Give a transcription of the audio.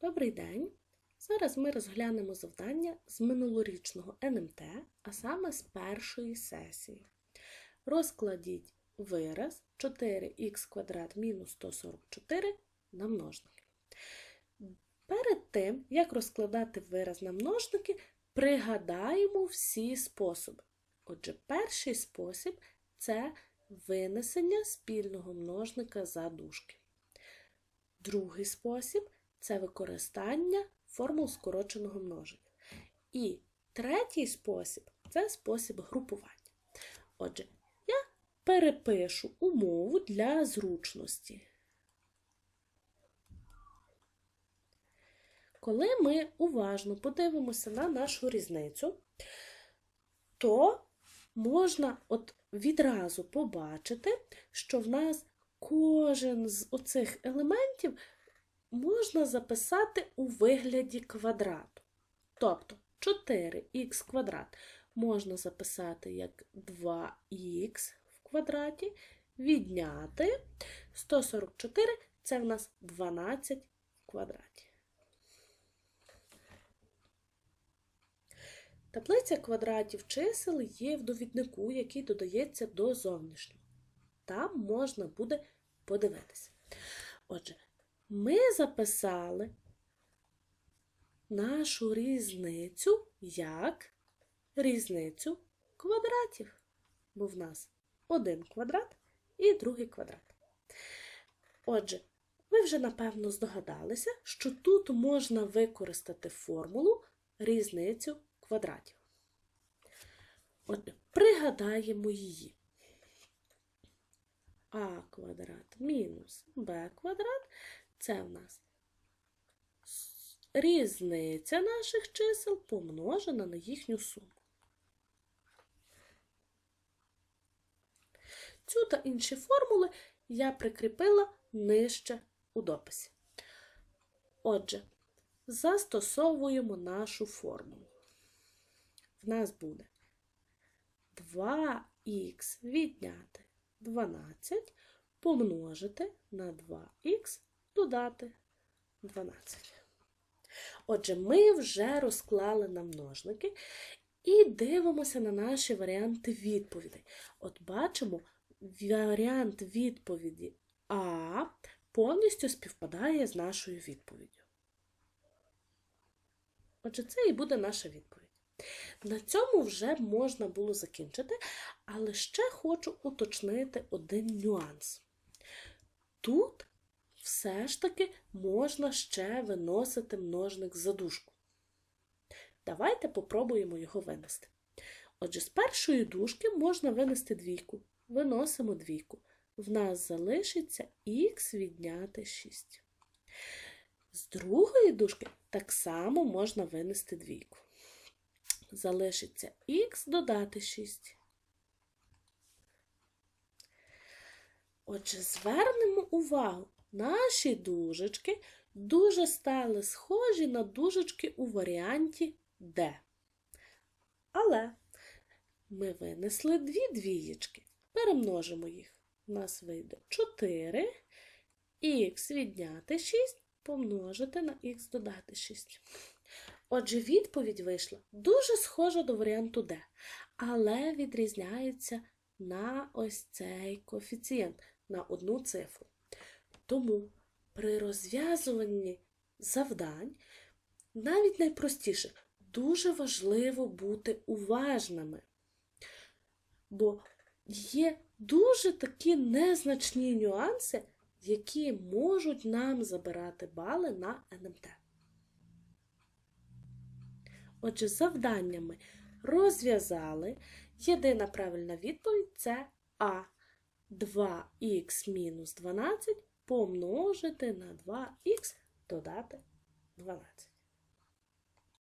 Добрий день! Зараз ми розглянемо завдання з минулорічного НМТ, а саме з першої сесії. Розкладіть вираз 4х квадрат мінус 144 на множники. Перед тим, як розкладати вираз на множники, пригадаємо всі способи. Отже, перший спосіб це винесення спільного множника за дужки. Другий спосіб це використання формул скороченого множення. І третій спосіб це спосіб групування. Отже, я перепишу умову для зручності. Коли ми уважно подивимося на нашу різницю, то можна от відразу побачити, що в нас кожен з оцих елементів можна записати у вигляді квадрату. Тобто 4х квадрат можна записати як 2х в квадраті, відняти 144 це в нас 12 в квадраті. Таблиця квадратів чисел є в довіднику, який додається до зовнішнього. Там можна буде подивитися. Отже, ми записали нашу різницю як різницю квадратів. Бо в нас один квадрат і другий квадрат. Отже, ви вже напевно здогадалися, що тут можна використати формулу різницю квадратів. Отже, пригадаємо її. А квадрат мінус Б квадрат це в нас різниця наших чисел помножена на їхню суму. Цю та інші формули я прикріпила нижче у дописі. Отже, застосовуємо нашу формулу. В нас буде 2х відняти 12 помножити на 2х додати 12. Отже, ми вже розклали на множники і дивимося на наші варіанти відповідей. От бачимо, варіант відповіді А повністю співпадає з нашою відповіддю. Отже, це і буде наша відповідь. На цьому вже можна було закінчити, але ще хочу уточнити один нюанс. Тут все ж таки можна ще виносити множник за дужку. Давайте попробуємо його винести. Отже, з першої дужки можна винести двійку. Виносимо двійку. В нас залишиться х відняти 6. З другої дужки так само можна винести двійку. Залишиться х додати 6. Отже, звернемо увагу, наші дужечки дуже стали схожі на дужечки у варіанті D. Але ми винесли дві двієчки. Перемножимо їх. У нас вийде 4 х відняти 6 помножити на х додати 6. Отже, відповідь вийшла дуже схожа до варіанту D, але відрізняється на ось цей коефіцієнт, на одну цифру. Тому при розв'язуванні завдань, навіть найпростіших, дуже важливо бути уважними. Бо є дуже такі незначні нюанси, які можуть нам забирати бали на НМТ. Отже, завданнями розв'язали. Єдина правильна відповідь це А. 2х мінус 12 помножити на 2х додати 12.